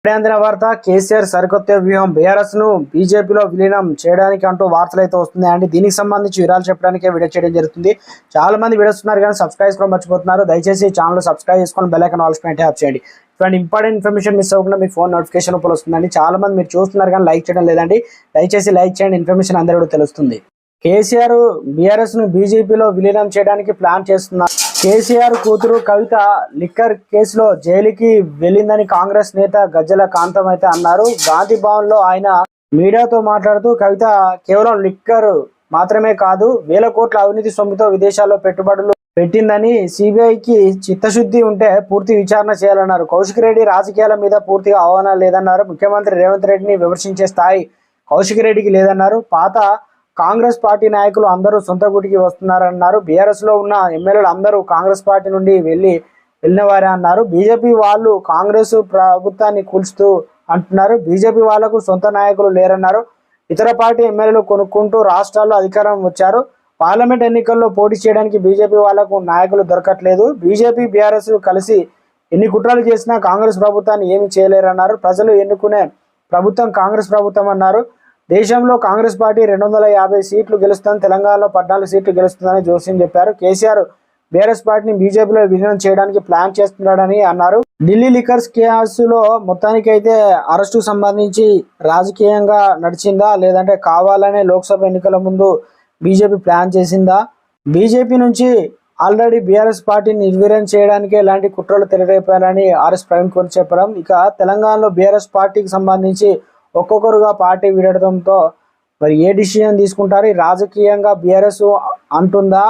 ఇప్పుడే అందిన వార్త కేసీఆర్ సరికొత్త వ్యూహం. బీఆర్ఎస్ను బీజేపీలో విలీనం చేయడానికి అంటూ వార్తలు అయితే వస్తున్నాయి. అండి దీనికి సంబంధించి వివరాలు చెప్పడానికి వీడియో చేయడం జరుగుతుంది. చాలా మంది వీడియోస్ కానీ సబ్స్క్రైబ్ చేసుకోవడం మర్చిపోతున్నారు. దయచేసి ఛానల్ సబ్స్క్రైబ్ చేసుకొని బెల్ ఐకాన్ ఆల్స్ పైన ట్యాప్ చేయండి. ఇటువంటి ఇంపార్టెంట్ ఇన్ఫర్మేషన్ మిస్ అవ్వకుండా మీ ఫోన్ నోటిఫికేషన్ రూపంలో వస్తుందండి. చాలా మంది మీరు చూస్తున్నారు కానీ లైక్ చేయడం లేదండి. దయచేసి లైక్ చేయండి. ఇన్ఫర్మేషన్ అందరూ కూడా తెలుస్తుంది. కేసీఆర్ బీఆర్ఎస్ను బీజేపీలో విలీనం చేయడానికి ప్లాన్ చేస్తున్నారు. కేసీఆర్ కూతురు కవిత లిక్కర్ కేసులో జైలుకి వెళ్ళిందని కాంగ్రెస్ నేత గజ్జల కాంతం అయితే అన్నారు. గాంధీ భవన్లో ఆయన మీడియాతో మాట్లాడుతూ కవిత కేవలం లిక్కర్ మాత్రమే కాదు వేల కోట్ల అవినీతి సొమ్ముతో విదేశాల్లో పెట్టుబడులు పెట్టిందని సిబిఐకి చిత్తశుద్ధి ఉంటే పూర్తి విచారణ చేయాలన్నారు. కౌశిక్ రెడ్డి రాజకీయాల మీద పూర్తిగా అవగాహన లేదన్నారు. ముఖ్యమంత్రి రేవంత్ రెడ్డిని విమర్శించే స్థాయి కౌశిక్ రెడ్డికి లేదన్నారు. పాత కాంగ్రెస్ పార్టీ నాయకులు అందరూ సొంత గుడికి వస్తున్నారన్నారు. బీఆర్ఎస్లో ఉన్న ఎమ్మెల్యేలు అందరూ కాంగ్రెస్ పార్టీ నుండి వెళ్ళి వెళ్ళిన వారే అన్నారు. బీజేపీ వాళ్ళు కాంగ్రెస్ ప్రభుత్వాన్ని కూల్చుతూ అంటున్నారు. బీజేపీ వాళ్ళకు సొంత నాయకులు లేరన్నారు. ఇతర పార్టీ ఎమ్మెల్యేలు కొనుక్కుంటూ రాష్ట్రాల్లో అధికారం వచ్చారు. పార్లమెంట్ ఎన్నికల్లో పోటీ చేయడానికి బీజేపీ వాళ్ళకు నాయకులు దొరకట్లేదు. బీజేపీ బీఆర్ఎస్ కలిసి ఎన్ని కుట్రలు చేసినా కాంగ్రెస్ ప్రభుత్వాన్ని ఏమి చేయలేరన్నారు. ప్రజలు ఎన్నుకునే ప్రభుత్వం కాంగ్రెస్ ప్రభుత్వం అన్నారు. దేశంలో కాంగ్రెస్ పార్టీ రెండు వందల యాభై సీట్లు గెలుస్తుందని తెలంగాణలో పద్నాలుగు సీట్లు గెలుస్తుందని జోస్యం చెప్పారు. కేసీఆర్ బీఆర్ఎస్ పార్టీని బీజేపీలో విలీనం చేయడానికి ప్లాన్ చేస్తున్నాడని అన్నారు. ఢిల్లీ లిక్కర్స్ కేసులో మొత్తానికైతే అరెస్టు సంబంధించి రాజకీయంగా నడిచిందా లేదంటే కావాలనే లోక్సభ ఎన్నికల ముందు బీజేపీ ప్లాన్ చేసిందా? బీజేపీ నుంచి ఆల్రెడీ బీఆర్ఎస్ పార్టీని నిర్వీర్యం చేయడానికి ఎలాంటి కుట్రలు తెరరేపారని ఆర్ఎస్ ప్రవీణ్ కుమార్ చెప్పడం. ఇక తెలంగాణలో బీఆర్ఎస్ పార్టీకి సంబంధించి ఒక్కొక్కరుగా పార్టీ విడడంతో మరి ఏ డిసిజన్ తీసుకుంటారు? రాజకీయంగా బీఆర్ఎస్ అంటుందా?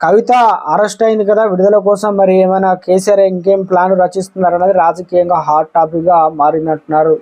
కవిత అరెస్ట్ అయింది కదా విడుదల కోసం మరి ఏమైనా కేసీఆర్ ఇంకేం ప్లాన్ రచిస్తున్నారు అనేది రాజకీయంగా హాట్ టాపిక్గా మారినట్టున్నారు